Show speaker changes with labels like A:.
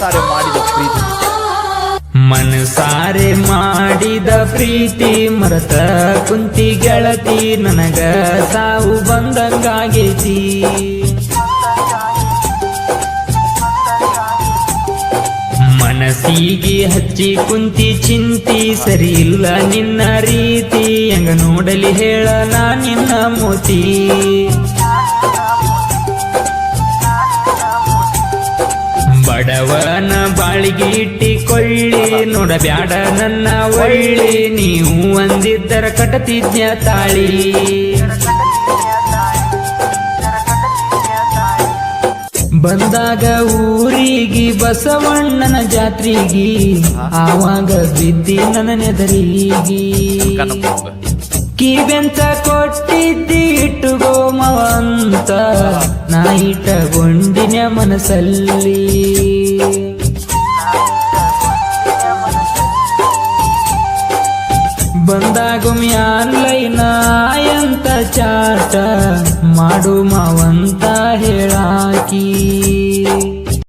A: ಮನಸಾರೆ ಮಾಡಿದ ಪ್ರೀತಿ.
B: ಮನಸಾರೆ ಮಾಡಿದ ಪ್ರೀತಿ, ಮರತ ಕುಂತಿ ಗೆಳತಿ, ನನಗ ಸಾವು ಬಂದಂಗಾಗೇತಿ. ಮನಸ್ಸಿಗೆ ಹಚ್ಚಿ ಕುಂತಿ ಚಿಂತಿ, ಸರಿ ಇಲ್ಲ ನಿನ್ನ ರೀತಿ, ಹೆಂಗ ನೋಡಲಿ ಹೇಳ ನಾ ನಿನ್ನ ಮೋತಿ. ಬಡವನ ಬಾಳಿಗೆ ಇಟ್ಟಿಕೊಳ್ಳಿ. ನೋಡಬ್ಯಾಡ ನನ್ನ ಒಳ್ಳಿ ನೀವು ಒಂದಿದ್ದರ ಕಟತಿದ್ಯ ತಾಳಿ. ಬಂದಾಗ ಊರಿಗೆ ಬಸವಣ್ಣನ ಜಾತ್ರಿಗಿ ಆವಾಗ ಬಿದ್ದಿ ನನ್ನ ನೆದರಿಗಿ. ಕಿವೆಂತ ಕೊಟ್ಟಿದ್ದಿ ನಾ ಇಟ್ಟಗೊಂಡಿನ ಮನಸ್ಸಲ್ಲಿ ಬಂದಾಗೊಮ್ಮೆ ಆನ್ಲೈನ್ ಎಂತ ಚಾಟ ಮಾಡು ಮಾವಂತ ಹೇಳಾಕಿ.